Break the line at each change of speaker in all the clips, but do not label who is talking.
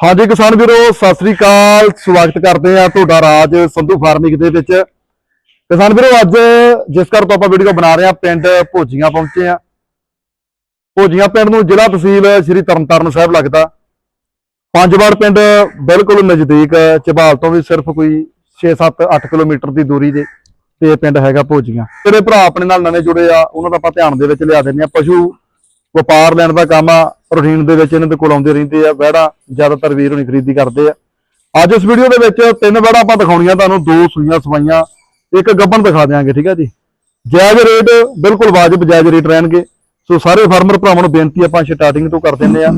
ਹਾਂਜੀ ਕਿਸਾਨ ਵੀਰੋ, ਸਤਿ ਸ੍ਰੀ ਅਕਾਲ। ਸਵਾਗਤ ਕਰਦੇ ਆ ਤੁਹਾਡਾ ਰਾਜ ਸੰਧੂ ਫਾਰਮਿੰਗ ਦੇ ਵਿੱਚ। ਕਿਸਾਨ ਵੀਰੋ, ਅੱਜ ਜਿਸ ਘਰ ਤੋਂ ਆਪਾਂ ਵੀਡੀਓ ਬਣਾ ਰਹੇ ਆ ਪਿੰਡ ਭੋਜੀਆਂ ਪਹੁੰਚੇ ਆ ਭੋਜੀਆਂ ਪਿੰਡ ਨੂੰ ਜ਼ਿਲ੍ਹਾ ਤਹਿਸੀਲ ਸ੍ਰੀ ਤਰਨਤਾਰਨ ਸਾਹਿਬ ਲੱਗਦਾ। ਪੰਜਵਾੜ ਪਿੰਡ ਬਿਲਕੁਲ ਨਜ਼ਦੀਕ, ਚਬਾਲ ਤੋਂ ਵੀ ਸਿਰਫ ਕੋਈ 6-7 8 ਕਿਲੋਮੀਟਰ ਦੀ ਦੂਰੀ ਦੇ ਤੇ ਇਹ ਪਿੰਡ ਹੈਗਾ ਭੋਜੀਆਂ। ਤੇਰੇ ਭਰਾ ਆਪਣੇ ਨਾਲ ਨਵੇਂ ਜੁੜੇ ਆ, ਉਹਨਾਂ ਦਾ ਆਪਾਂ ਧਿਆਨ ਦੇ ਵਿੱਚ ਲਿਆ ਦਿੰਦੇ ਆ ਪਸ਼ੂ ਵਪਾਰ ਲੈਣ ਦਾ ਕੰਮ ਆ, ਰੂਟੀਨ ਦੇ ਵਿੱਚ ਇਹਨਾਂ ਦੇ ਕੋਲ ਆਉਂਦੇ ਰਹਿੰਦੇ ਆ, ਵਹਿੜਾ ਜ਼ਿਆਦਾਤਰ ਵੀਰ ਹੁਣੀ ਖਰੀਦੀ ਕਰਦੇ ਆ। ਅੱਜ ਇਸ ਵੀਡੀਓ ਦੇ ਵਿੱਚ ਤਿੰਨ ਵਹਿੜਾ ਆਪਾਂ ਦਿਖਾਉਣੀਆਂ, ਤੁਹਾਨੂੰ ਦੋ ਸੂਈਆਂ ਸਵਾਈਆਂ ਇੱਕ ਗੱਬਣ ਦਿਖਾ ਦਿਆਂਗੇ, ਠੀਕ ਆ ਜੀ? ਜਾਇਜ਼ ਰੇਟ ਬਿਲਕੁਲ ਵਾਜਬ ਜਾਇਜ਼ ਰੇਟ ਰਹਿਣਗੇ। ਸੋ ਸਾਰੇ ਫਾਰਮਰ ਭਰਾਵਾਂ ਨੂੰ ਬੇਨਤੀ ਆਪਾਂ ਸਟਾਰਟਿੰਗ ਤੋਂ ਕਰ ਦਿੰਦੇ ਆ।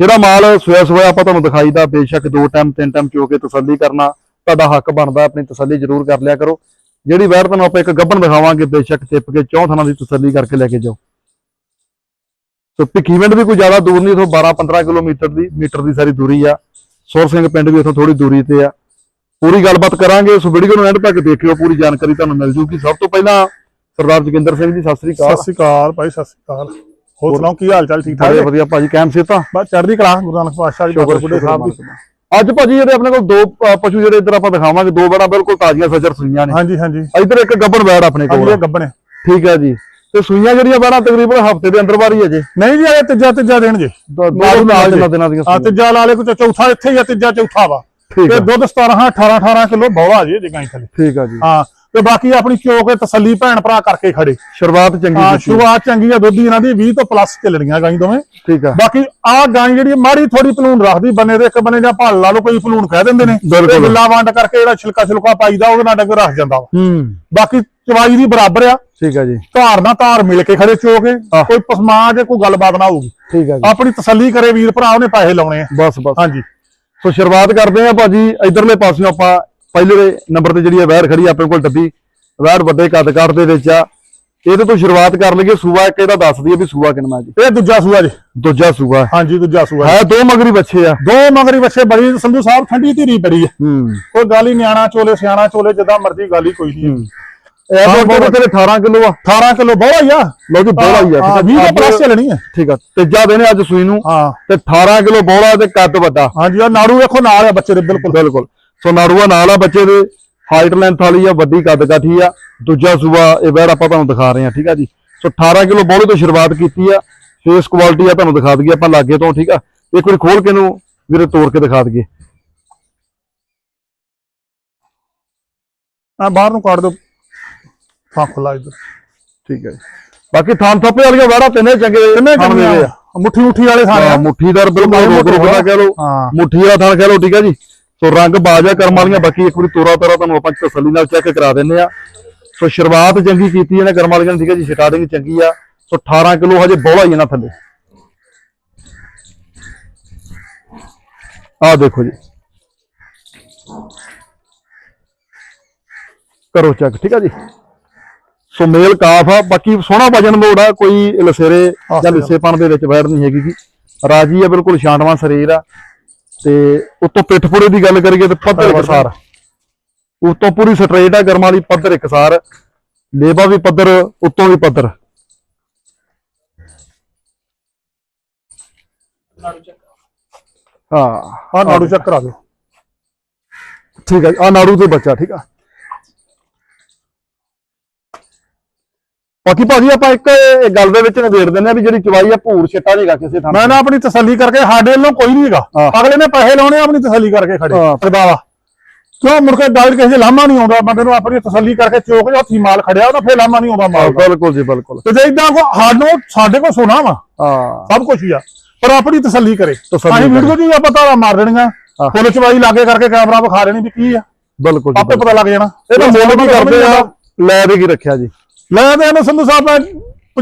ਜਿਹੜਾ ਮਾਲ ਸੋਇਆ ਸੋਇਆ ਆਪਾਂ ਤੁਹਾਨੂੰ ਦਿਖਾਈਦਾ, ਬੇਸ਼ੱਕ ਦੋ ਟਾਈਮ, ਤਿੰਨ ਟਾਈਮ ਚੋ ਕੇ ਤਸੱਲੀ ਕਰਨਾ, ਤੁਹਾਡਾ ਹੱਕ ਬਣਦਾ, ਆਪਣੀ ਤਸੱਲੀ ਜ਼ਰੂਰ ਕਰ ਲਿਆ ਕਰੋ। ਜਿਹੜੀ ਵੈਰ ਤੁਹਾਨੂੰ ਆਪਾਂ ਇੱਕ ਗੱਬਣ ਦਿਖਾਵਾਂਗੇ, ਬੇਸ਼ੱਕ ਟਿੱਪ ਕੇ ਚੌਂ ਥਾਂ ਦੀ ਤਸੱਲੀ ਕਰਕੇ ਲੈ ਕੇ ਜਾਓ। ਸੋ ਭਿੱਖੀਵਿੰਡ ਵੀ ਕੋਈ ਜ਼ਿਆਦਾ ਦੂਰ ਨਹੀਂ ਇਥੋਂ 12-15 ਕਿਲੋਮੀਟਰ ਦੀ ਮੀਟਰ ਦੀ ਸਾਰੀ ਦੂਰੀ ਆ। ਸੁਰ ਸਿੰਘ ਪਿੰਡ ਵੀ ਇਥੋਂ ਥੋੜੀ ਦੂਰੀ ਤੇ ਆ। ਪੂਰੀ ਗੱਲਬਾਤ ਕਰਾਂਗੇ ਸੋ ਵੀਡੀਓ ਨੂੰ ਐਂਡ ਤੱਕ ਦੇਖਿਓ ਪੂਰੀ ਜਾਣਕਾਰੀ ਤੁਹਾਨੂੰ ਮਿਲ ਜੂਗੀ। ਸਭ ਤੋਂ ਪਹਿਲਾਂ ਸਰਦਾਰ ਜੋਗਿੰਦਰ ਸਿੰਘ ਜੀ ਸਤਿ ਸ੍ਰੀ ਅਕਾਲ।
ਸਤਿ ਸ਼੍ਰੀ ਅਕਾਲ ਭਾਈ ਸਤਿ ਸ਼੍ਰੀ ਅਕਾਲ। ਹੋਰ ਸੁਣਾਓ ਕੀ ਹਾਲ ਚਾਲ ਠੀਕ ਠਾਕ
ਬੜੇ
ਹੈ
ਵਧੀਆ ਭਾਜੀ ਕੈਮ ਸੇਤਾ?
ਬਸ ਚੜ੍ਹਦੀ ਕਲਾ ਗੁਰੂ ਨਾਨਕ ਪਾਤਸ਼ਾਹ ਜੀ ਬਾਬਾ ਬੁੱਢੇ ਸਾਹਿਬ ਦੀ।
ਅੱਜ ਭਾਜੀ ਜਿਹੜੇ ਆਪਣੇ ਕੋਲ ਦੋ ਪਸ਼ੂ ਜਿਹੜੇ ਇੱਧਰ ਆਪਾਂ ਦਿਖਾਵਾਂਗੇ ਦੋ ਬੜਾ ਬਿਲਕੁਲ ਤਾਜ਼ੀਆਂ ਸਜਰ ਸੂਈਆਂ ਨੇ।
ਹਾਂਜੀ ਹਾਂਜੀ।
ਇੱਧਰ ਇੱਕ ਗੱਬਣ ਬੈੜ ਆਪਣੇ
ਹਾਂਜੀ
ਕੋਲ
ਇਹ ਗੱਬਣੇ
ਠੀਕ ਹੈ ਜੀ। ਤੇ ਸੂਈਆਂ ਜਿਹੜੀਆਂ ਬੜਾ ਤਕਰੀਬਨ ਹਫ਼ਤੇ ਦੇ ਅੰਦਰ ਬਾਰੀ ਹੈ ਜੇ।
ਨਹੀਂ ਜੀ ਇਹ ਤੀਜਾ ਤੀਜਾ ਦਿਨ ਜੇ।
ਦੋ ਦੋ ਨਾਲ ਦਿਨਾਂ ਦਿਨਾਂ ਦੀਆਂ
ਆ। ਤੀਜਾ ਲਾ ਲੈ ਕੋ ਚੌਥਾ ਇੱਥੇ ਹੀ ਆ ਤੀਜਾ ਚੌਥਾ ਵਾ। ਤੇ ਦੁੱਧ 17 18 18 ਕਿਲੋ ਬੌਲਾ ਜੀ ਜਗਾਈ ਥਲੇ।
ਠੀਕ ਹੈ ਜੀ।
ਹਾਂ ਤੇ ਬਾਕੀ ਆਪਣੀ ਚੋ ਕੇ ਤਸੱਲੀ ਭੈਣ ਭਰਾ ਕਰਕੇ ਖੜੇ।
ਸ਼ੁਰੂਆਤ ਚੰਗੀ
ਹਾਂ ਸ਼ੁਰੂਆਤ ਚੰਗੀ ਆ ਦੁੱਧ ਇਹਨਾਂ ਦੀ 20 ਤੋਂ ਪਲੱਸ ਚੱਲਣੀਆਂ ਗਾਈ ਦੋਵੇਂ।
ਠੀਕ ਹੈ
ਬਾਕੀ ਆ ਗਾਂ ਜਿਹੜੀ ਮਾੜੀ ਥੋੜੀ ਪਲੂਣ ਰੱਖਦੀ ਬੰਨੇ ਦੇ ਇੱਕ ਬੰਨੇ ਜਾਂ ਭਲ ਲਾ ਲਓ ਕੋਈ ਪਲੂਣ ਕਹਿ ਦਿੰਦੇ ਨੇ। ਤੇ ਗਿੱਲਾ ਵੰਡ ਕਰਕੇ ਜਿਹੜਾ ਛਿਲਕਾ ਛਿਲਕਾ ਪਾਈਦਾ ਉਹਦੇ ਨਾਲ ਡੰਗਰ ਰੱਖ ਜਾਂਦਾ
ਹੂੰ।
ਬਾਕੀ ਚਵਾਈ ਦੀ ਬਰਾਬਰ ਆ।
ਠੀਕ ਹੈ ਜੀ।
ਧਾਰ ਨਾਲ ਧਾਰ ਮਿਲ ਕੇ ਖੜੇ ਚੋ ਕੇ
ਆਹ।
ਕੋਈ ਪਸਮਾ ਜੇ ਕੋਈ ਗੱਲਬਾਤ ਨਾ ਹੋਊਗੀ।
ਠੀਕ ਹੈ ਜੀ।
ਆਪਣੀ ਤਸੱਲੀ ਕਰੇ ਵੀਰ ਭਰਾ ਉਹਨੇ ਪੈਸੇ ਲਾਉਣੇ ਆ।
ਬਸ ਬਸ।
ਹਾਂਜੀ।
ਸੋ ਸ਼ੁਰੂਆਤ ਕਰਦੇ ਆ ਭਾਜੀ ਇਧਰਲੇ ਪਾਸਿਓਂ ਆਪਾਂ ਪਹਿਲੇ ਨੰਬਰ ਤੇ ਜਿਹੜੀ ਹੈ ਵੈਰ ਖੜੀ ਆਪਣੇ ਕੋਲ ਡੱਬੀ ਵੈਰ ਵੱਡੇ ਕੱਦ-ਕੱਦ ਦੇ ਵਿੱਚ ਆ। ਇਹਦੇ ਤੋਂ ਸ਼ੁਰੂਆਤ ਕਰ ਲਈਏ ਸੂਆ ਇੱਕ ਇਹਦਾ ਦੱਸ ਦਈਏ ਵੀ ਸੂਆ ਕਿੰਨਾ ਜੀ।
ਇਹ ਦੂਜਾ ਸੂਆ ਜੀ।
ਦੂਜਾ ਸੂਆ।
ਹਾਂਜੀ ਦੂਜਾ ਸੂਆ।
ਹੈ ਦੋ ਮਗਰੀ ਬੱਚੇ ਆ।
ਦੋ ਮਗਰੀ ਬੱਚੇ ਬੜੀ ਸੰਧੂ ਸਾਹਿਬ ਠੰਡੀ ਧੀਰੀ ਬੜੀ ਹੈ।
ਹੂੰ।
ਕੋਈ ਗੱਲ ਹੀ ਨਿਆਣਾ ਚੋਲੇ ਸਿਆਣਾ ਚੋਲੇ ਜਿੱਦਾਂ ਮਰਜ਼ੀ ਗੱਲ ਹੀ ਕੋਈ ਨਹੀਂ
ਇਹ
ਬਹੁਤ-
ਤੇਰੇ 18 ਕਿਲੋ ਆ।
18 ਕਿਲੋ ਬਹੁਤ ਹੀ ਆ।
ਲੋ ਜੀ ਬੋਲਾ ਹੀ ਆ।
ਹਾਂ,
ਠੀਕ
20
ਆ
ਤੋਂ ਪਲੱਸ ਚੱਲਣੀ ਹੈ।
ਠੀਕ ਆ। ਤੀਜਾ ਦਿਨ ਅੱਜ ਸੂਈ ਨੂੰ।
ਹਾਂ।
ਤੇ 18 ਕਿਲੋ ਬੋਲਾ ਤੇ ਕੱਦ ਵੱਡਾ।
ਹਾਂਜੀ ਆ ਨਾੜੂ ਵੇਖੋ ਨਾਲ ਆ ਬੱਚੇ ਦੇ ਬਿਲਕੁਲ।
ਬਿਲਕੁਲ। ਸੋ ਨਾੜੂਆ ਨਾਲ ਆ ਬੱਚੇ ਦੇ ਹਾਈਟ ਲੈਂਥ ਵਾਲੀ ਆ ਵੱਡੀ ਕੱਦ ਕਾਠੀ ਆ। ਦੂਜਾ ਸੂਆ ਇਹ ਵੈੜ ਆਪਾਂ ਤੁਹਾਨੂੰ ਦਿਖਾ ਰਹੇ ਆ ਠੀਕ ਆ ਜੀ? ਸੋ 18 ਕਿਲੋ ਬੋਲੇ ਤੋਂ ਸ਼ੁਰੂਆਤ ਕੀਤੀ ਆ ਫੇਸ ਕੁਆਲਿਟੀ ਆ ਤੁਹਾਨੂੰ ਦਿਖਾ ਦਈਏ ਆਪਾਂ ਲਾਗੇ ਤੋਂ ਠੀਕ ਆ? ਇੱਕ ਵਾਰੀ ਖੋਲ ਕੇ ਨੂੰ ਵੀਰੇ ਤੋੜ ਕੇ ਦਿਖਾ ਦਈਏ।
ਆ ਬਾਹਰ ਨੂੰ ਕੱਢ ਦਿਓ। ਹਾਂ ਖੁੱਲਾ ਇੱਧਰ।
ਠੀਕ ਹੈ ਬਾਕੀ ਥਾਂ ਥੱਪੇ ਵਾਲੀਆਂ ਵੈੜਾਂ ਤਿੰਨੇ ਚੰਗੇ ਥਣ
ਚੰਗੇ ਆ। ਮੁੱਠੀ ਮੁੱਠੀ ਵਾਲੇ
ਹਾਂ
ਆ।
ਮੁੱਠੀਦਾਰ ਬਿਲਕੁਲ ਰੋਕ ਰੋਕ ਦਾ ਕਹਿ
ਹਾਂ।
ਮੁੱਠੀ ਵਾਲਾ ਥਣ ਕਹਿ ਲਓ ਠੀਕ ਆ ਜੀ? ਸੋ ਰੰਗ ਬਾਜਾ ਕਰਮ ਵਾਲੀਆਂ ਬਾਕੀ ਇੱਕ ਵਾਰੀ ਤੋਰਾ ਤੋਰਾ ਤੁਹਾਨੂੰ ਆਪਾਂ ਤਸੱਲੀ ਨਾਲ ਚੈੱਕ ਕਰਾ ਦਿੰਨੇ ਆ ਸੋ ਸ਼ੁਰੂਆਤ ਚੰਗੀ ਕੀਤੀ ਇਹਨੇ ਕਰਮ ਵਾਲੀਆਂ ਨੇ ਠੀਕ ਹੈ ਜੀ ਸਟਾਰਟਿੰਗ ਚੰਗੀ ਆ। ਸੋ 18 ਕਿਲੋ ਹਜੇ ਬੋਲਾ ਹੀ ਇਹਨਾਂ ਥੱਲੇ। ਆਹ ਦੇਖੋ ਜੀ। ਕਰੋ ਚੈੱਕ ਠੀਕ ਆ ਜੀ। ਸੋ ਮੇਲ ਕਾਫ ਆ ਬਾਕੀ ਸੋਹਣਾ ਵਜਨ ਮੋੜ ਆ ਕੋਈ ਲਸੇਰੇ ਜਾਂ ਲਿੱਸੇਪਣ ਦੇ ਵਿੱਚ ਵੈੜ ਨਹੀਂ ਹੈਗੀ ਜੀ। ਰਾਜੀ ਆ ਬਿਲਕੁਲ ਸ਼ਾਂਟਵਾਂ ਸਰੀਰ ਆ। ਤੇ ਉਤੋਂ ਪਿੱਠਪੁੜੇ ਦੀ ਗੱਲ ਕਰੀਏ ਤੇ ਪੱਧਰ ਇਕਸਾਰ ਉਤੋਂ ਪੂਰੀ ਸਟ੍ਰੇਟ ਆ ਗਰਮਾਂ ਵਾਲੀ ਪੱਧਰ ਇਕਸਾਰ ਲੇਬਾ ਵੀ ਪੱਧਰ ਉਤੋਂ ਵੀ ਪੱਧਰ। ਹਾਂ
ਆ ਨਾੜੂ ਚੈੱਕ ਕਰਾ ਦਿਓ
ਠੀਕ ਹੈ ਆ ਨਾੜੂ ਤੇ ਬੱਚਾ ਠੀਕ ਆ। ਬਾਕੀ ਭਾਜੀ ਆਪਾਂ ਇੱਕ ਇਹ ਗੱਲ ਦੇ ਵਿੱਚ ਨਿਬੇੜ ਦਿੰਦੇ ਆ ਵੀ ਜਿਹੜੀ ਚਵਾਈ ਆ ਭੂਰ ਛਿੱਟਾ ਨਹੀਂਗਾ ਕਿਸੇ ਥਾਂ
ਮੈਂ ਨਾ ਆਪਣੀ ਤਸੱਲੀ ਕਰਕੇ ਸਾਡੇ ਵੱਲੋਂ ਕੋਈ ਨਹੀਂ ਹੈਗਾ। ਅਗਲੇ ਨੇ ਪੈਸੇ ਲਾਉਣੇ ਆਪਣੀ ਤਸੱਲੀ ਕਰਕੇ ਖੜੇ।
ਹਾਂ।
ਸਰਦਾ ਵਾ ਕਿਉਂ? ਮੁੜ ਕੇ ਡਾਇਰ ਕਿਸੇ ਲਾਮਾ ਨਹੀਂ ਆਉਂਦਾ ਬੰਦੇ ਨੂੰ ਆਪਣੀ ਤਸੱਲੀ ਕਰਕੇ ਚੋਕ ਜਾਂ ਹੱਥੀ ਮਾਲ ਖੜਿਆ ਉਹਦਾ ਫੇਰ ਲਾਮਾ ਨਹੀਂ ਆਉਂਦਾ ਮਾਲ।
ਬਿਲਕੁਲ ਜੀ ਬਿਲਕੁਲ।
ਤੇ ਜੇ ਇਦਾਂ ਕੋ ਸਾਨੂੰ ਸਾਡੇ ਕੋਲ ਸੋਨਾ ਵਾ।
ਹਾਂ।
ਸਭ ਕੁਝ ਹੀ ਆ। ਪਰ ਆਪਣੀ ਤਸੱਲੀ ਕਰੇ।
ਤਸੱਲੀ
ਅਸੀਂ। ਵੀਡੀਓ ਜੀ ਆਪਾਂ ਤਾਲਾ ਮਾਰ ਦੇਣੀਆਂ। ਫੁੱਲ ਚਵਾਈ ਲਾਗੇ ਕਰਕੇ ਕੈਮਰਾ ਵਿਖਾ ਦੇਣੀ ਵੀ ਕੀ ਆ।
ਬਿਲਕੁਲ
ਆਪੇ ਪਤਾ ਲੱਗ ਜਾਣਾ।
ਇਹਦਾ ਮੁੱਲ ਵੀ ਕਰਦੇ ਆ। ਲੈ ਦੇ ਕੀ ਰੱਖਿਆ ਜੀ।
ਲੈ ਤੇ ਇਹਨੂੰ ਸੰਧੂ ਸਾਹਿਬ ਨੇ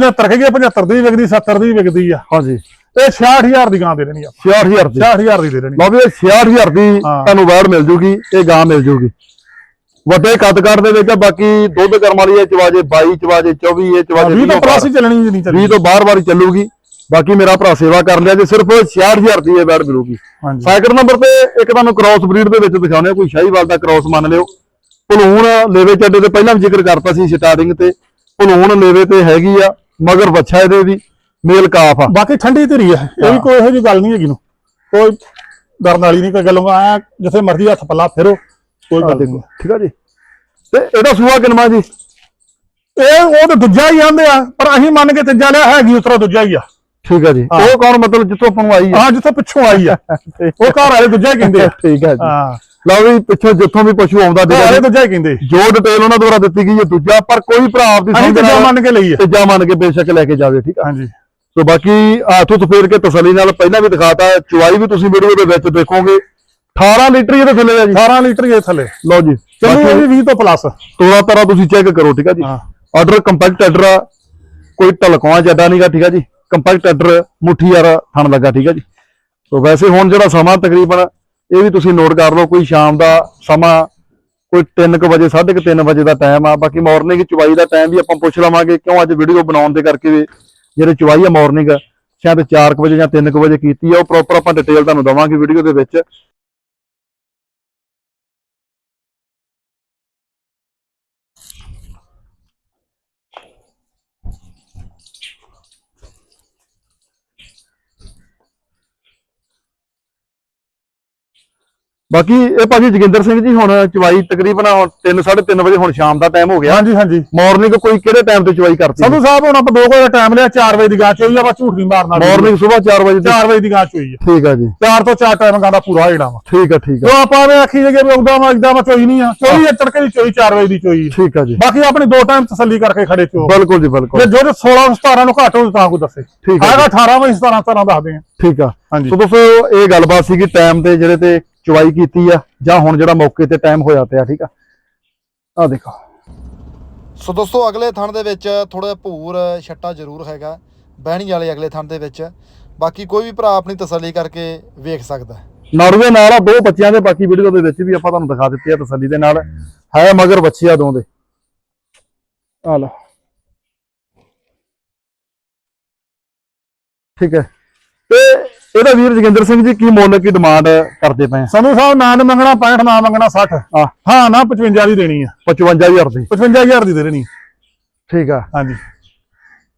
75 ਕਹੇ 75 ਦੀ ਵਿਕਦੀ 70 ਦੀ ਵਿਕਦੀ ਆ।
ਹਾਂਜੀ।
ਇਹ 66000 ਦੀ ਗਾਂ ਦੇ ਦੇਣੀ ਆ।
66000 ਦੀ।
66000 ਦੀ ਦੇ ਦੇਣੀ
ਲਓ ਵੀ ਇਹ 66000 ਦੀ। ਤੁਹਾਨੂੰ ਵੈੜ ਮਿਲ ਜੂਗੀ ਇਹ ਗਾਂ ਮਿਲ ਜੂਗੀ। ਵੱਡੇ ਕੱਦ ਕੱਦ ਦੇ ਵਿੱਚ ਬਾਕੀ ਦੁੱਧ ਕਰਮ ਵਾਲੀ ਇਹ ਚਵਾਜੇ 22 ਚਵਾਜੇ 24 ਇਹ ਚਵਾਜੇ
20 ਤੋਂ ਪਲੱਸ ਹੀ ਚੱਲਣੀ ਨਹੀਂ ਚੱਲਣੀ।
20 ਤੋਂ ਬਾਹਰ ਬਾਰ ਚੱਲੂਗੀ। ਬਾਕੀ ਮੇਰਾ ਭਰਾ ਸੇਵਾ ਕਰ ਲਿਆ ਜੇ ਸਿਰਫ 66000 ਦੀ ਇਹ ਵੈੜ ਮਿਲੂਗੀ। ਸੈਕਿੰਡ ਨੰਬਰ ਤੇ ਇੱਕ ਤੁਹਾਨੂੰ ਕ੍ਰਾਸ ਬਰੀਡ ਦੇ ਵਿੱਚ ਦਿਖਾਉਣੇ ਕੋਈ ਸ਼ਾਹੀਵਾਲ ਦਾ ਕ੍ਰਾਸ ਮੰਨ ਲਿਓ। ਭਲੂਣ ਲੇਵੇ ਚੱਡੇ ਤੇ ਪਹਿਲਾਂ ਵੀ ਜ਼ਿਕਰ ਕਰਤਾ ਸੀ ਸਟਾਰਟਿੰਗ ਤੇ। ਭਲੂਣ ਲੇਵੇ ਤੇ ਹੈਗੀ ਆ ਮਗਰ ਬੱਚਾ ਇਹਦੇ ਵੀ ਮੇਲ ਕਾਫ ਆ।
ਬਾਕੀ ਠੰਡੀ ਧੀਰੀ ਆ ਇਹ। ਵੀ ਕੋਈ ਇਹੋ ਜਿਹੀ ਗੱਲ ਨਹੀਂ ਹੈਗੀ ਨੂੰ। ਕੋਈ ਡਰਨ ਵਾਲੀ ਨਹੀਂ ਕੋਈ ਗੱਲੋਂ ਆ ਜਿੱਥੇ ਮਰਜ਼ੀ ਹੱਥ ਪੱਲਾ ਫੇਰੋ ਕੋਈ ਗੱਲ ਨਹੀਂ।
ਠੀਕ ਆ ਜੀ। ਤੇ ਇਹਦਾ ਸੂਆ ਕਿੰਨਾ ਜੀ?
ਇਹ ਉਹ ਤਾਂ ਦੂਜਾ ਹੀ ਆਂਦੇ ਆ ਪਰ ਅਸੀਂ ਮੰਨ ਕੇ ਤੀਜਾ ਲਿਆ ਹੈਗੀ ਉਤਰਾ ਦੂਜਾ ਹੀ ਆ।
ਠੀਕ ਆ ਜੀ। ਉਹ ਕੌਣ ਮਤਲਬ ਜਿੱਥੋਂ ਆਪਾਂ ਨੂੰ ਆਈ ਹੈ
ਹਾਂ ਜਿੱਥੋਂ ਪਿੱਛੋਂ ਆਈ ਆ। ਉਹ ਘਰ ਵਾਲੇ ਦੂਜਾ ਕਹਿੰਦੇ ਆ।
ਠੀਕ ਆ ਜੀ।
ਹਾਂ।
ਲਓ ਵੀ ਪਿੱਛੋਂ ਜਿੱਥੋਂ ਵੀ ਪਸ਼ੂ ਆਉਂਦਾ ਦੇਖੋ
ਦੂਜਾ ਹੀ ਕਹਿੰਦੇ।
ਜੋ ਡਿਟੇਲ ਉਹਨਾਂ ਦੁਆਰਾ ਦਿੱਤੀ ਗਈ ਹੈ ਦੂਜਾ ਪਰ ਕੋਈ ਭਰਾ ਆਪਦੀ ਸਮਝ ਨਾਲ
ਮੰਨ ਕੇ ਲਈ ਆ
ਤੀਜਾ ਮੰਨ ਕੇ ਬੇਸ਼ੱਕ ਲੈ ਕੇ ਜਾਵੇ ਠੀਕ ਆ?
ਹਾਂਜੀ।
ਸੋ ਬਾਕੀ ਹੱਥੋਂ ਫੇਰ ਕੇ ਤਸੱਲੀ ਨਾਲ ਪਹਿਲਾਂ ਵੀ ਦਿਖਾਤਾ ਚੁਆਈ ਵੀ ਤੁਸੀਂ ਵੀਡੀਓ ਦੇ ਵਿੱਚ ਦੇਖੋਗੇ। 18 ਲੀਟਰ ਹੀ ਇਹਦੇ ਥੱਲੇ ਆ ਜੀ।
18 ਲੀਟਰ ਹੀ ਇਹ ਥੱਲੇ।
ਲਓ ਜੀ
ਚਲੋ ਇਹ ਵੀ 20 ਤੋਂ ਪਲੱਸ
ਤੋੜਾ ਤਾਰਾ ਤੁਸੀਂ ਚੈੱਕ ਕਰੋ ਠੀਕ ਆ ਜੀ।
ਹਾਂ।
ਆਰਡਰ ਕੰਪੈਕਟ ਆਰਡਰ ਆ ਕੋਈ ਢਲਕਵਾ ਜੱਡਾ ਨਹੀਂਗਾ ਠੀਕ ਆ ਜੀ। ਕੰਪੈਕਟ ਆਰਡਰ ਮੁੱਠੀ ਯਾਰ ਥਣ ਲੱਗਾ ਠੀਕ ਆ ਜੀ। ਸੋ ਵੈਸੇ ਹੁਣ ਜਿਹੜਾ ਸਮਾਂ ਤਕਰੀਬਨ ਇਹ ਵੀ ਤੁਸੀਂ ਨੋਟ ਕਰ ਲਓ, ਕੋਈ ਸ਼ਾਮ ਦਾ ਸਮਾਂ, ਕੋਈ 3:00 ਵਜੇ 3:30 ਵਜੇ ਦਾ ਟਾਈਮ ਆ। ਬਾਕੀ ਮਾਰਨਿੰਗ ਚਵਾਈ ਦਾ ਟਾਈਮ ਵੀ ਆਪਾਂ ਪੁੱਛ ਲਵਾਂਗੇ ਕਿਉਂ ਅੱਜ ਵੀਡੀਓ ਬਣਾਉਣ ਦੇ ਕਰਕੇ ਵੀ ਜਿਹੜੇ ਚਵਾਈ ਆ ਮਾਰਨਿੰਗ ਸ਼ਾਇਦ 4:00 ਵਜੇ ਜਾਂ 3:00 ਵਜੇ ਕੀਤੀ ਆ, ਉਹ ਪ੍ਰੋਪਰ ਆਪਾਂ ਡਿਟੇਲ ਤੁਹਾਨੂੰ ਦਵਾਂਗੇ ਵੀਡੀਓ ਦੇ ਵਿੱਚ। ਬਾਕੀ ਇਹ ਭਾਜੀ ਜੋਗਿੰਦਰ ਸਿੰਘ ਜੀ ਹੁਣ ਚੁਵਾਈ ਤਕਰੀਬਨ ਹੁਣ 3 3:30 ਵਜੇ ਹੁਣ ਸ਼ਾਮ ਦਾ ਟਾਈਮ ਹੋ ਗਿਆ।
ਹਾਂਜੀ ਹਾਂਜੀ।
ਮਾਰਨਿੰਗ ਕੋਈ ਕਿਹੜੇ ਟਾਈਮ ਤੇ ਚੁਵਾਈ ਕਰਤੀ?
ਸੰਧੂ ਸਾਹਿਬ ਹੁਣ ਆਪਾਂ 2 ਵਜੇ ਦਾ ਟਾਈਮ ਲਿਆ 4 ਵਜੇ ਦੀ ਗਾਂ ਚੋਈ ਆਪਾਂ ਝੂਠ ਨਹੀਂ ਮਾਰਨਾ
ਮਾਰਨਿੰਗ ਸਵੇਰ 4 ਵਜੇ ਤੇ
4 ਵਜੇ ਦੀ ਗਾਂ ਚੋਈ ਆ।
ਠੀਕ ਆ ਜੀ।
4 ਤੋਂ 4 ਟਾਈਮ ਗਾਂ ਦਾ ਪੂਰਾ ਹੋ ਜਾਣਾ ਵਾ।
ਠੀਕ ਆ ਠੀਕ ਆ।
ਜੋ ਆਪਾਂ ਨੇ ਆਖੀ ਜਗੇ ਵੀ ਉਦਾਂ ਵਾ ਇਦਾਂ ਵਾ ਚੋਈ ਨਹੀਂ ਆ। ਚੋਈ ਆ ਤੜਕੇ ਦੀ ਚੋਈ 4 ਵਜੇ ਦੀ ਚੋਈ।
ਠੀਕ ਆ ਜੀ।
ਬਾਕੀ ਆਪਣੀ ਦੋ ਟਾਈਮ ਤਸੱਲੀ ਕਰਕੇ ਖੜੇ ਚੋ।
ਬਿਲਕੁਲ ਜੀ
ਜੇ
ਬਿਲਕੁਲ
ਜੋ 16 17 ਨੂੰ ਘੱਟ ਹੋ ਤਾਂ ਕੋਈ ਦੱਸੇ।
ਠੀਕ ਆ
ਆਗਾ 18 ਵਜੇ 17 17 ਦੱਸਦੇ ਆ।
ਠੀਕ ਆ।
ਹਾਂਜੀ।
ਸੋ ਦੋਸਤੋ ਇਹ ਗੱਲਬਾਤ ਸੀ ਕਿ ਟਾਈਮ ਤੇ ਜਿਹੜੇ ਤੇ ਚੁਵਾਈ ਕੀਤੀ ਆ ਜਾਂ ਹੁਣ ਜਿਹੜਾ ਮੌਕੇ ਤੇ ਟਾਈਮ ਹੋਇਆ ਪਿਆ ਠੀਕ ਆ? ਆ ਦੇਖੋ।
ਸੋ ਦੋਸਤੋ ਅਗਲੇ ਥਣ ਦੇ ਵਿੱਚ ਥੋੜਾ ਭੂਰ ਛੱਟਾ ਜ਼ਰੂਰ ਹੈਗਾ। ਬਹਿਣੀ ਵਾਲੇ ਅਗਲੇ ਥਣ ਦੇ ਵਿੱਚ। ਬਾਕੀ ਕੋਈ ਵੀ ਭਰਾ ਆਪਣੀ ਤਸੱਲੀ ਕਰਕੇ ਵੇਖ ਸਕਦਾ
ਦੇ ਨਾਲ ਆ ਦੋ ਬੱਚਿਆਂ ਦੇ ਬਾਕੀ ਵੀਡੀਓ ਦੇ ਵਿੱਚ ਵੀ ਆਪਾਂ ਤੁਹਾਨੂੰ ਦਿਖਾ ਦਿੱਤੇ ਆ ਤਸੱਲੀ ਦੇ ਨਾਲ। ਹੈ ਮਗਰ ਬੱਚਿਆ ਦੋ ਦੇ। ਆ ਲਓ। ਠੀਕ ਹੈ। ਤੇ ਇਹਦਾ ਵੀਰ ਜੋਗਿੰਦਰ ਸਿੰਘ ਜੀ ਕੀ ਮੁੱਲ ਕੀ ਡਿਮਾਂਡ ਕਰਦੇ ਪਏ
ਸੰਧੂ ਸਾਹਿਬ ਨਾ ਨੀ ਮੰਗਣਾ 65 ਨਾ ਮੰਗਣਾ 60
ਹਾਂ।
ਹਾਂ ਨਾ 55 ਦੀ ਦੇਣੀ ਆ।
55000 ਦੀ।
55000 ਦੀ ਦੇਣੀ
ਠੀਕ ਆ।
ਹਾਂਜੀ।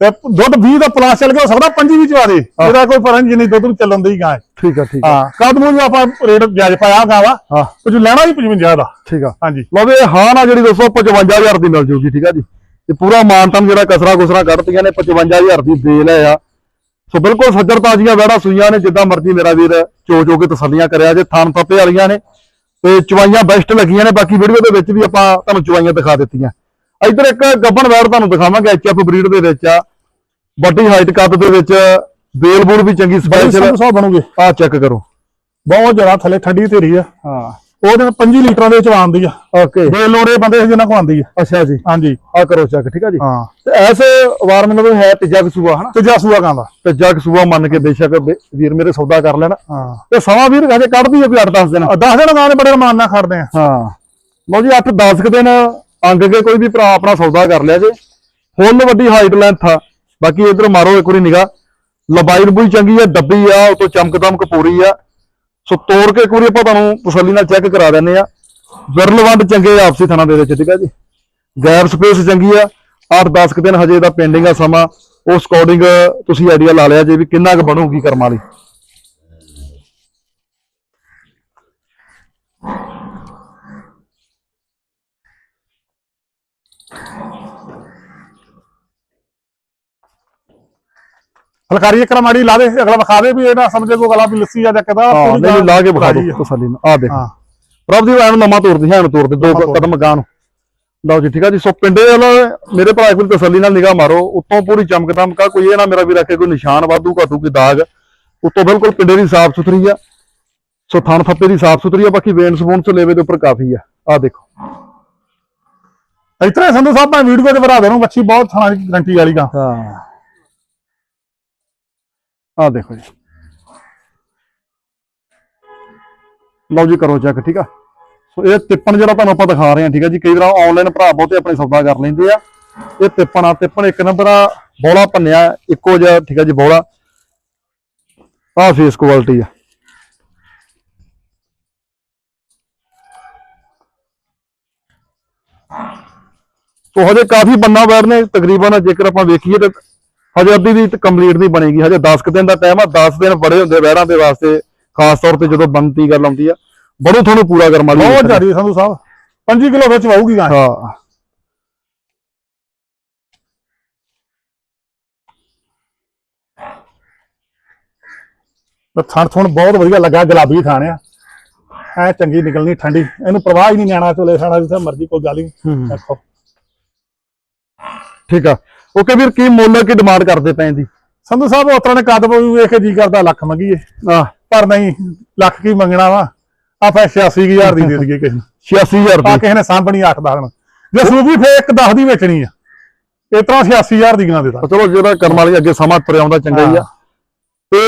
ਤੇ ਦੁੱਧ 20 ਦਾ ਪਲਾਸ ਚੱਲ ਗਿਆ ਹੋ ਸਕਦਾ 25 ਵੀ ਚਵਾ ਦੇ। ਇਹਦਾ ਕੋਈ ਫ਼ਰਕ ਨਹੀਂ ਜਿੰਨੀ ਦੁੱਧ ਨੂੰ ਚੱਲਣ ਦੀ ਗਾਂ
ਠੀਕ ਆ ਠੀਕ ਆ।
ਹਾਂ ਕਦਮੂ ਜੋ ਆਪਾਂ ਰੇਟ ਜਾਇਜ਼ ਪਾਇਆ ਗਾ ਵਾ।
ਹਾਂ।
ਕੁਝ ਲੈਣਾ ਹੀ 55 ਦਾ।
ਠੀਕ ਆ।
ਹਾਂਜੀ।
ਲਓ ਵੀ ਹਾਂ ਨਾ ਜਿਹੜੀ ਦੋਸਤੋ 55000 ਦੀ ਮਿਲ ਜੂਗੀ ਠੀਕ ਆ ਜੀ। ਤੇ ਪੂਰਾ ਮਾਨਤਨ ਜਿਹੜਾ ਕਸਰਾ ਕੁਸਰਾ ਕੱਢਤੀਆਂ ਨੇ 55000 ਦੀ ਦੇ ਲਿਆ ਆ। ਸੋ ਬਿਲਕੁਲ ਸੱਜਰ ਤਾਜ਼ੀਆਂ ਵੜਾ ਸੂਈਆਂ ਨੇ ਜਿੱਦਾਂ ਮਰਜ਼ੀ ਮੇਰਾ ਵੀਰ ਚੋ ਚੋ ਕੇ ਤਸੱਲੀਆਂ ਕਰਿਆ ਜੇ ਥਣ ਤੱਪੇ ਵਾਲੀਆਂ ਨੇ। ਤੇ ਚਵਾਈਆਂ ਬੈਸਟ ਲੱਗੀਆਂ ਨੇ ਬਾਕੀ ਵੀਡੀਓ ਦੇ ਵਿੱਚ ਵੀ ਆਪਾਂ ਤੁਹਾਨੂੰ ਚਵਾਈਆਂ ਦਿਖਾ ਦਿੱਤੀਆਂ। ਇੱਧਰ ਇੱਕ ਗੱਬਣ ਵੈੜ ਤੁਹਾਨੂੰ ਦਿਖਾਵਾਂਗੇ ਐਚਐਫ ਬਰੀਡ ਦੇ ਵਿੱਚ ਆ। ਵੱਡੀ ਹਾਈਟ ਕੱਦ ਦੇ ਵਿੱਚ ਬੇਲ ਬੂਲ ਵੀ ਚੰਗੀ ਸਪੈਸ਼ਲ
ਸੰਧੂ ਸਾਹਿਬ ਬਣੂਗੇ।
ਆ ਚੈੱਕ ਕਰੋ।
ਬਹੁਤ ਜ਼ਿਆਦਾ ਥੱਲੇ ਠੰਡੀ ਧੀਰੀ ਆ।
ਹਾਂ।
ਉਹ ਦਿਨ 25 ਲੀਟਰਾਂ ਦੇ ਵਿੱਚ ਆਉਂਦੀ ਆ।
ਓਕੇ
ਬੇ ਲੋੜੇ ਬੰਦੇ ਜਿਹਨਾਂ ਕੋ ਆਉਂਦੀ ਆ।
ਅੱਛਾ ਜੀ।
ਹਾਂਜੀ।
ਆ ਕਰੋ ਚੈੱਕ ਠੀਕ ਆ ਜੀ?
ਹਾਂ।
ਤੇ ਐਸੇ ਵਾਰ ਮੈਨੂੰ ਹੈ ਤੀਜਾ ਕਸੂਆ ਹਨਾ?
ਤੇ ਜਾਸੂਆ ਗਾਂ ਦਾ।
ਤੀਜਾ ਕਸੂਆ ਮੰਨ ਕੇ ਬੇਸ਼ੱਕ ਵੀਰ ਮੇਰੇ ਸੌਦਾ ਕਰ ਲੈਣ।
ਹਾਂ।
ਤੇ ਸਮਾਂ ਵੀਰ ਹਜੇ ਕੱਢਦੀ ਹੈ ਕੋਈ 8-10 ਦਿਨ?
10 ਦਿਨ ਗਾਂ ਦੇ ਬੜੇ ਰਮਾਨ ਨਾਲ ਖੜਦੇ ਆ।
ਹਾਂ। ਲਓ ਜੀ 8-10 ਕੁ ਦਿਨ ਅੰਗ ਕੇ ਕੋਈ ਵੀ ਭਰਾ ਆਪਣਾ ਸੌਦਾ ਕਰ ਲਿਆ ਜੇ। ਫੁੱਲ ਵੱਡੀ ਹਾਈਟ ਲੈਂਥ ਆ। ਬਾਕੀ ਇਧਰ ਮਾਰੋ ਇੱਕ ਵਾਰੀ ਨਿਗਾ ਲੰਬਾਈ ਲੰਬੂਈ ਚੰਗੀ ਆ ਡੱਬੀ ਆ ਉਤੋਂ ਚਮਕ ਦਮਕ ਪੂਰੀ ਆ। ਸੋ ਤੋੜ ਕੇ ਇੱਕ ਵਾਰੀ ਆਪਾਂ ਤੁਹਾਨੂੰ ਤਸੱਲੀ ਨਾਲ ਚੈੱਕ ਕਰਾ ਦਿੰਨੇ ਆ ਵਿਰਲ ਵੰਡ ਚੰਗੇ ਆਪਸੀ ਥਣਾ ਦੇ ਵਿੱਚ, ਠੀਕ ਆ ਜੀ? ਗੈਪ ਸਪੇਸ ਚੰਗੀ ਆ। 8-10 ਕੁ ਦਿਨ ਹਜੇ ਦਾ ਪੈਂਡਿੰਗ ਆ ਸਮਾਂ। ਉਸ ਅਕੋਰਡਿੰਗ ਤੁਸੀਂ ਆਈਡੀਆ ਲਾ ਲਿਆ ਜੇ ਵੀ ਕਿੰਨਾ ਕੁ ਬਣੂਗੀ ਕਰਮਾਂ ਵਾਲੀ
ਫਲਕਾਰੀ ਇੱਕ ਮਾੜੀ ਲਾ ਦੇ ਅਗਲਾ ਵਿਖਾ ਦੇ ਵੀ ਇਹ ਨਾ ਸਮਝੇ ਕੋ ਗਲਾ ਵੀ ਲੱਸੀ ਆ ਜਾਂ ਕਿਦਾ
ਹਾਂ ਨਹੀਂ ਲਾ ਕੇ ਵਿਖਾ ਦਿਓ ਤਸੱਲੀ ਨਾਲ ਆ ਦੇਖੋ।
ਹਾਂ।
ਪ੍ਰਭ ਦੀ ਐਨ ਨਵਾਂ ਤੋਰਦੀ ਹੈ ਤੋਰਦੇ ਦੋ ਕਦਮ ਗਾਂ ਨੂੰ। ਲਓ ਜੀ ਠੀਕ ਆ ਜੀ। ਸੋ ਪਿੰਡੇ ਵਾਲਾ ਮੇਰੇ ਭਰਾ ਕੋਲ ਤਸੱਲੀ ਨਾਲ ਨਿਗਾਹ ਮਾਰੋ। ਉੱਤੋਂ ਪੂਰੀ ਚਮਕ ਦਮਕਾ ਕੋਈ ਇਹ ਨਾ ਮੇਰਾ ਵੀ ਰੱਖੇ ਕੋਈ ਨਿਸ਼ਾਨ ਵਾਧੂ ਘਾਟੂ ਕੋਈ ਦਾਗ। ਉੱਤੋਂ ਬਿਲਕੁਲ ਪਿੰਡੇ ਦੀ ਸਾਫ਼ ਸੁਥਰੀ ਆ। ਸੋ ਥਣ ਥੱਪੇ ਦੀ ਸਾਫ਼ ਸੁਥਰੀ ਆ ਬਾਕੀ ਵੇਨ ਸਪੂਨ ਚ ਲੇਵੇ ਦੇ ਉੱਪਰ ਕਾਫੀ ਆ। ਆ ਦੇਖੋ।
ਇਸ ਤਰ੍ਹਾਂ ਸੰਧੂ ਸਾਹਿਬ ਮੈਂ ਵੀਡੀਓ ਤੇ ਬਣਾ ਦੇਣਾ ਬੱਚੀ ਬਹੁਤ ਥਾਂ ਦੀ ਗਰੰਟੀ ਵਾਲੀ ਗਾਂ।
ਹਾਂ। ਆ ਦੇਖੋ ਜੀ ਲਓ ਜੀ ਕਰੋ ਚੈੱਕ ਠੀਕ ਆ ਸੋ ਇਹ ਤਿੱਪਣ ਜਿਹੜਾ ਤੁਹਾਨੂੰ ਆਪਾਂ ਦਿਖਾ ਰਹੇ ਹਾਂ, ਠੀਕ ਆ ਜੀ। ਕਈ ਵਾਰ ਆਨਲਾਈਨ ਭਰਾ ਬਹੁਤੇ ਆਪਣੇ ਸੌਦਾ ਕਰ ਲੈਂਦੇ ਆ। ਇਹ ਤਿੱਪਣ ਆ ਤਿੱਪਣ ਇੱਕ ਨੰਬਰ ਆ, ਬੋਲਾ ਭੰਨਿਆ, ਇੱਕੋ ਜਿਹਾ, ਠੀਕ ਆ ਜੀ, ਬੋਲਾ। ਆ ਫੇਸ ਕੁਆਲਿਟੀ ਆ। ਸੋ ਹਜੇ ਕਾਫੀ ਬੰਨਾ ਵੈਰ ਨੇ, ਤਕਰੀਬਨ ਜੇਕਰ ਆਪਾਂ ਵੇਖੀਏ ਤੇ ਹਜੇ ਅੱਧੀ ਦੀ ਕੰਪਲੀਟ ਨਹੀਂ ਬਣੇਗੀ। ਹਜੇ 10 ਕੁ ਦਿਨ ਦਾ ਟਾਈਮ ਆ 10 ਦਿਨ ਬੜੇ ਹੁੰਦੇ ਵੈਰਾਂ ਦੇ ਵਾਸਤੇ ਖਾਸ ਤੌਰ ਤੇ ਜਦੋਂ ਬੰਤੀ ਗੱਲ ਆਉਂਦੀ ਆ। ਬੜੂ ਤੁਹਾਨੂੰ ਪੂਰਾ ਕਰਮ ਵਾਲੀ
ਬਹੁਤ। ਜ਼ਿਆਦੀ ਸੰਧੂ ਸਾਹਿਬ। 5 ਕਿਲੋ ਵਿੱਚ ਵਾਹੂਗੀ ਗਾਂ।
ਹਾਂ।
ਤੇ ਥਣ ਥਣ ਬਹੁਤ ਵਧੀਆ ਲੱਗਾ ਗੁਲਾਬੀ ਥਾਣ ਆ। ਐ ਚੰਗੀ ਨਿਕਲਣੀ ਠੰਡੀ। ਇਹਨੂੰ ਪ੍ਰਵਾਹ ਹੀ ਨਹੀਂ ਨਿਆਣਾ ਚੋਲੇ ਖਾਣਾ ਜਿੱਥੇ ਮਰਜ਼ੀ ਕੋਈ ਗੱਲ ਨਹੀਂ।
ਠੀਕ ਆ। ਓਕੇ ਵੀਰ ਕੀ ਮੁੱਲ ਕੀ ਡਿਮਾਂਡ ਕਰਦੇ ਪਏ ਦੀ
ਸੰਧੂ ਸਾਹਿਬ ਉਸ ਤਰ੍ਹਾਂ ਦੇ ਕਦਮ ਵੀ ਵੇਖ ਕੇ ਜੀ ਕਰਦਾ ਲੱਖ ਮੰਗੀਏ।
ਆ
ਪਰ ਨਹੀਂ ਲੱਖ ਕੀ ਮੰਗਣਾ ਵਾ? ਆਪਾਂ 86000 ਦੀ ਦੇ ਦਈਏ ਕਿਸੇ ਨੂੰ।
86000
ਪਾ
ਰੁਪਏ
ਕਿਸੇ ਨੇ ਸਾਂਭਣੀ 8 10 ਜੇ ਸੂਬੀ ਫੇ ਇੱਕ 10 ਦੀ ਵੇਚਣੀ ਆ। ਇਸ ਤਰ੍ਹਾਂ 86000 ਦੀ ਗਣਾ ਦੇਦਾ
ਚਲੋ ਜਿਹੜਾ ਕਰਮ ਵਾਲੀ ਅੱਗੇ ਸਮਾਂ ਤੁਰਿਆ ਆਉਂਦਾ ਚੰਗਾ ਹੀ ਆ। ਤੇ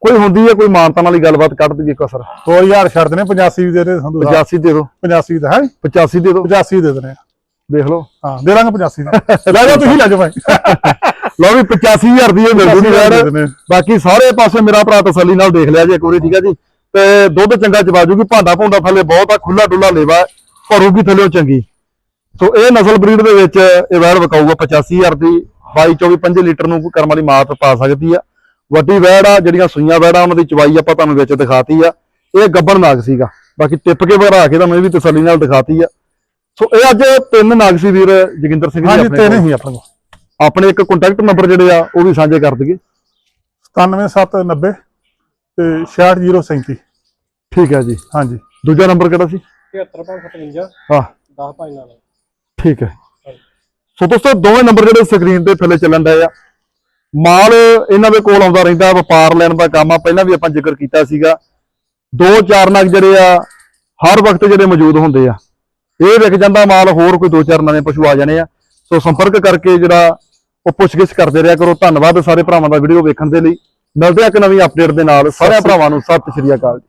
ਕੋਈ ਹੁੰਦੀ ਹੈ ਕੋਈ ਮਾਨਤਾ ਵਾਲੀ ਗੱਲਬਾਤ ਕੱਢ ਦਈਏ ਕਸਰ
2000 ਛੱਡ ਦੇਣੇ 85 ਦੇ ਦੇ ਸੰਧੂ ਸਾਹਿਬ।
85 ਦੇ ਦਿਓ।
85 ਦਾ ਹੈ?
85 ਦੇ ਦਿਓ।
85 ਦੇ ਦੇਣੇ ਆ।
ਦੇਖ ਲਓ।
ਹਾਂ ਦੇ ਦਾਂਗੇ 85 ਦਾ। ਲੈ ਜਾਓ ਤੁਸੀਂ ਲੈ ਜਾਓ ਭਾਈ।
ਲਓ ਵੀ 85000 ਦੀ ਇਹ ਮਿਲ ਜੂਗੀ
85,000 ਦੇ
ਯਾਰ। ਬਾਕੀ ਸਾਰੇ ਪਾਸੇ ਮੇਰਾ ਭਰਾ ਤਸੱਲੀ ਨਾਲ ਦੇਖ ਲਿਆ ਜੇ ਇੱਕ ਵਾਰੀ ਠੀਕ ਆ ਜੀ। ਤੇ ਦੁੱਧ ਚੰਗਾ ਚਵਾ ਜੂਗੀ ਭਾਂਡਾ ਭੁੰਡਾ ਥੱਲੇ ਬਹੁਤ ਆ ਖੁੱਲਾ ਡੁੱਲਾ ਲੇਵਾ ਭਰੂਗੀ ਥੱਲੇ ਚੰਗੀ। ਸੋ ਇਹ ਨਸਲ ਬਰੀਡ ਦੇ ਵਿੱਚ ਇਹ ਵੈੜ ਵਿਕਾਊਗਾ 85000 ਦੀ। 22 24 5 ਲੀਟਰ ਨੂੰ ਕਰਮ ਵਾਲੀ ਮਾਤ ਪਾ ਸਕਦੀ ਆ। ਵੱਡੀ ਵੈੜ ਆ ਜਿਹੜੀਆਂ ਸੂਈਆਂ ਵੈੜਾਂ ਉਹਨਾਂ ਦੀ ਚਵਾਈ ਆਪਾਂ ਤੁਹਾਨੂੰ ਵਿੱਚ ਦਿਖਾਤੀ ਆ। ਇਹ ਗੱਬਣ ਨਾਗ ਸੀਗਾ। ਬਾਕੀ ਟਿੱਪ ਕੇ ਭਰਾ ਕੇ ਤੁਹਾਨੂੰ ਇਹ ਵੀ ਤਸੱਲੀ ਨਾਲ ਦਿਖਾਤੀ ਆ। ਸੋ ਇਹ ਅੱਜ ਤਿੰਨ ਨਾਗ ਸੀ ਵੀਰ ਜੋਗਿੰਦਰ ਸਿੰਘ ਜੀ
ਹਾਂਜੀ
ਆਪਣੇ
ਤਿੰਨ। ਹੀ ਆਪਣੇ ਕੋਲ।
ਆਪਣੇ ਇੱਕ ਕੰਟੈਕਟ ਨੰਬਰ ਜਿਹੜੇ ਆ ਉਹ ਵੀ ਸਾਂਝੇ ਕਰ ਦਈਏ।
97790 ਤੇ 66037
ਠੀਕ ਹੈ ਜੀ।
ਹਾਂਜੀ।
ਦੂਜਾ ਨੰਬਰ ਕਿਹੜਾ ਸੀ?
7555
ਹਾਂ।
10 ਭਾਈ ਨਾਲ।
ਠੀਕ ਹੈ। ਸੋ ਦੋਸਤੋ ਦੋਵੇਂ ਨੰਬਰ ਜਿਹੜੇ ਸਕਰੀਨ ਤੇ ਥੱਲੇ ਚੱਲਣ ਡਏ ਆ। ਮਾਲ ਇਹਨਾਂ ਦੇ ਕੋਲ ਆਉਂਦਾ ਰਹਿੰਦਾ ਵਪਾਰ ਲੈਣ ਦਾ ਕੰਮ ਆ। ਪਹਿਲਾਂ ਵੀ ਆਪਾਂ ਜ਼ਿਕਰ ਕੀਤਾ ਸੀਗਾ। ਦੋ ਚਾਰ ਨਗ ਜਿਹੜੇ ਆ ਹਰ ਵਕਤ ਜਿਹੜੇ ਮੌਜੂਦ ਹੁੰਦੇ ਆ। ਇਹ ਵਿਕ ਜਾਂਦਾ ਮਾਲ ਹੋਰ ਕੋਈ ਦੋ ਚਾਰ ਨਵੇਂ ਪਸ਼ੂ ਆ ਜਾਣੇ ਆ। ਸੋ ਸੰਪਰਕ ਕਰਕੇ ਜਿਹੜਾ ਉਹ ਪੁੱਛਗਿੱਛ ਕਰਦੇ ਰਿਹਾ ਕਰੋ। ਧੰਨਵਾਦ ਸਾਰੇ ਭਰਾਵਾਂ ਦਾ ਵੀਡੀਓ ਵੇਖਣ ਦੇ ਲਈ। ਮਿਲਦੇ ਆ ਇੱਕ ਨਵੀਂ ਅਪਡੇਟ ਦੇ ਨਾਲ। ਸਾਰੇ ਭਰਾਵਾਂ ਨੂੰ ਸਤਿ ਸ਼੍ਰੀ ਅਕਾਲ